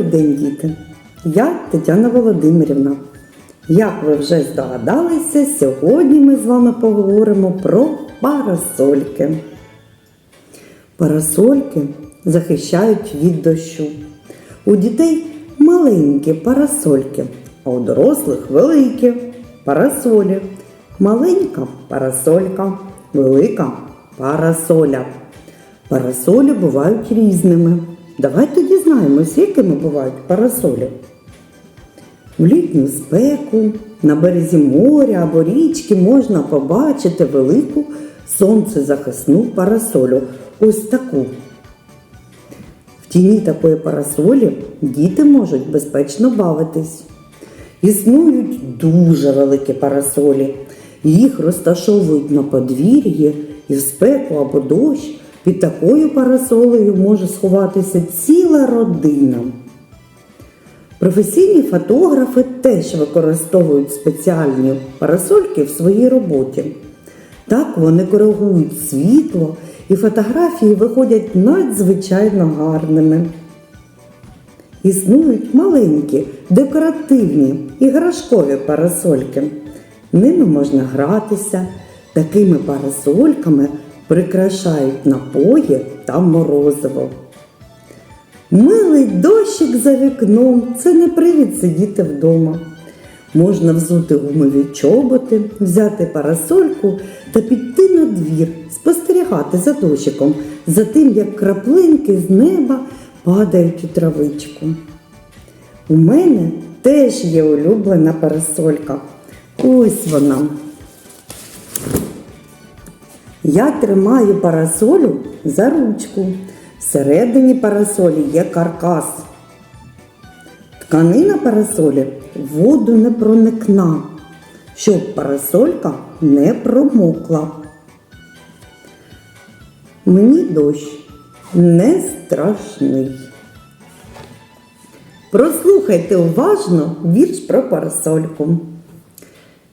Добрий день, діти! Я Тетяна Володимирівна. Як ви вже здогадалися, сьогодні ми з вами поговоримо про парасольки. Парасольки захищають від дощу. У дітей маленькі парасольки, а у дорослих великі парасолі. Маленька парасолька, велика парасоля. Парасолі бувають різними. Давайте дізнаємось, якими бувають парасолі. В літню спеку на березі моря або річки можна побачити велику сонцезахисну парасолю. Ось таку. В тіні такої парасолі діти можуть безпечно бавитись. Існують дуже великі парасолі. Їх розташовують на подвір'ї і в спеку або дощ. Під такою парасолею може сховатися ціла родина. Професійні фотографи теж використовують спеціальні парасольки в своїй роботі. Так вони коригують світло і фотографії виходять надзвичайно гарними. Існують маленькі, декоративні іграшкові парасольки. Ними можна гратися, такими парасольками прикрашають напої та морозиво. Милий дощик за вікном це не привід сидіти вдома. Можна взути гумові чоботи, взяти парасольку та піти на двір, спостерігати за дощиком, за тим, як краплинки з неба падають у травичку. У мене теж є улюблена парасолька. Ось вона. Я тримаю парасолю за ручку. Всередині парасолі є каркас. Тканина парасолі воду не проникна, щоб парасолька не промокла. Мені дощ не страшний. Прослухайте уважно вірш про парасольку.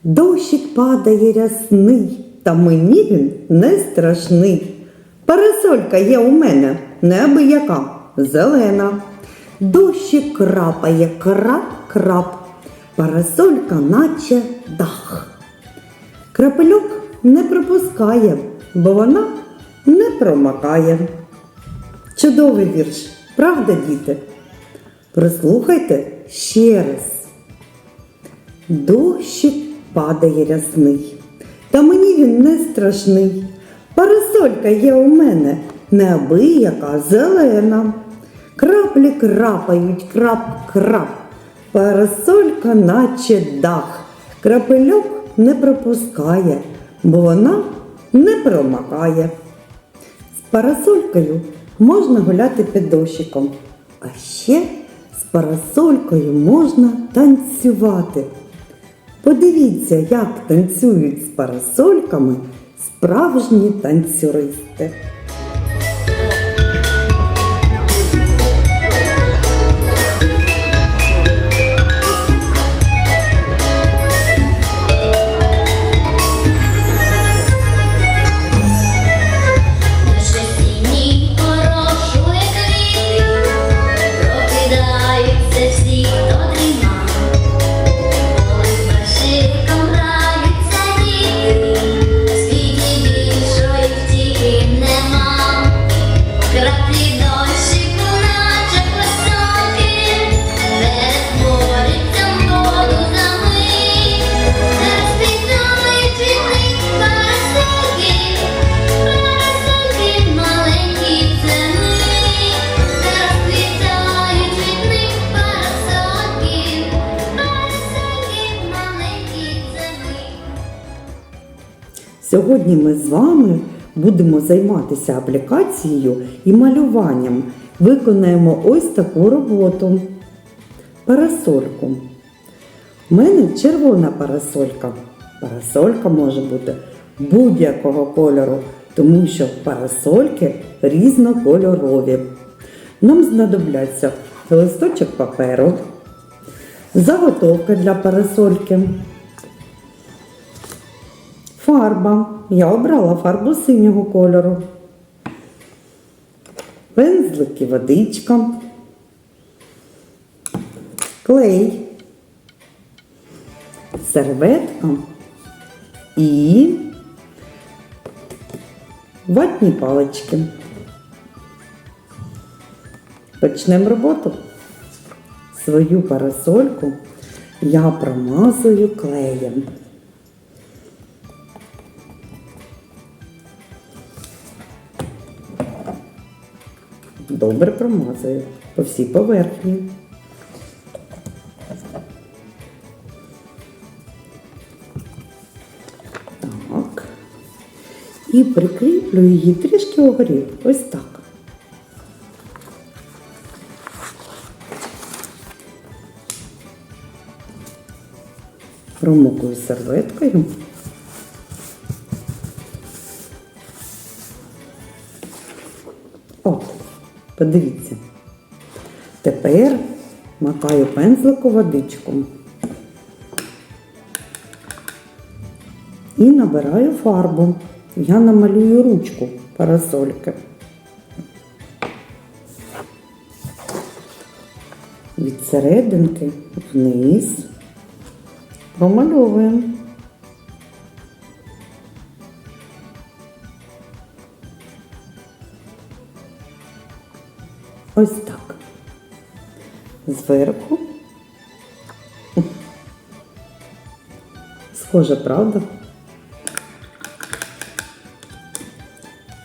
Дощик падає рясний, та мені він не страшний. Парасолька є у мене неабияка, зелена. Дощик крапає крап-крап, парасолька наче дах. Крапельок не пропускає, бо вона не промакає. Чудовий вірш, правда, діти? Прослухайте ще раз. Дощик падає рясний, та мені він не страшний. Парасолька є у мене неабияка зелена. Краплі крапають крап-крап. Парасолька, наче дах. Крапельок не пропускає, бо вона не промакає. З парасолькою можна гуляти під дощиком, а ще з парасолькою можна танцювати. Подивіться, як танцюють з парасольками справжні танцюристи. Сьогодні ми з вами будемо займатися аплікацією і малюванням. Виконаємо ось таку роботу. Парасольку. У мене червона парасолька. Парасолька може бути будь-якого кольору, тому що парасольки різнокольорові. Нам знадобляться листочок паперу, заготовка для парасольки. Фарба. Я обрала фарбу синього кольору. Пензлик і водичка. клей, серветка і ватні палички. Почнемо роботу. Свою парасольку я промазую клеєм. Добре промазую по всій поверхні. Так. І прикріплю її трішки угорі. Ось так. Промокую серветкою. О, подивіться. Тепер макаю пензлику водичку. І набираю фарбу. Я намалюю ручку парасольки. Від серединки вниз промальовуємо. Ось так. Зверху. Схоже, правда?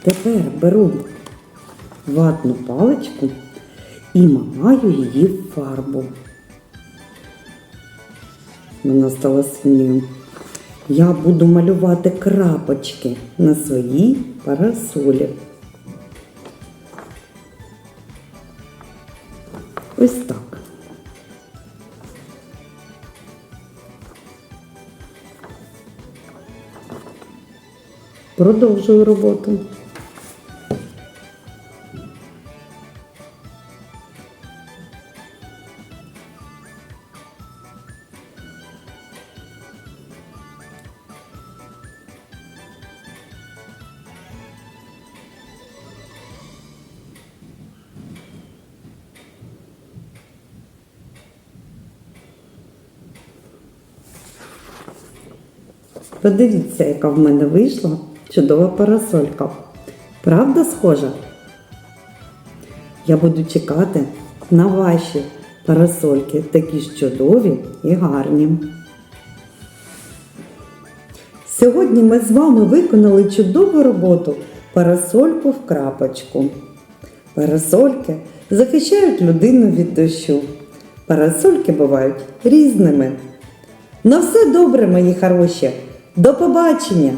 Тепер беру ватну паличку і мамаю її в фарбу. Вона стала синьою. Я буду малювати крапочки на своїй парасолі. Ось так. Продовжую роботу. Подивіться, яка в мене вийшла чудова парасолька. Правда схожа? Я буду чекати на ваші парасольки, такі ж чудові і гарні. Сьогодні ми з вами виконали чудову роботу парасольку в крапочку. Парасольки захищають людину від дощу. Парасольки бувають різними. На все добре, мої хороші. До побачення!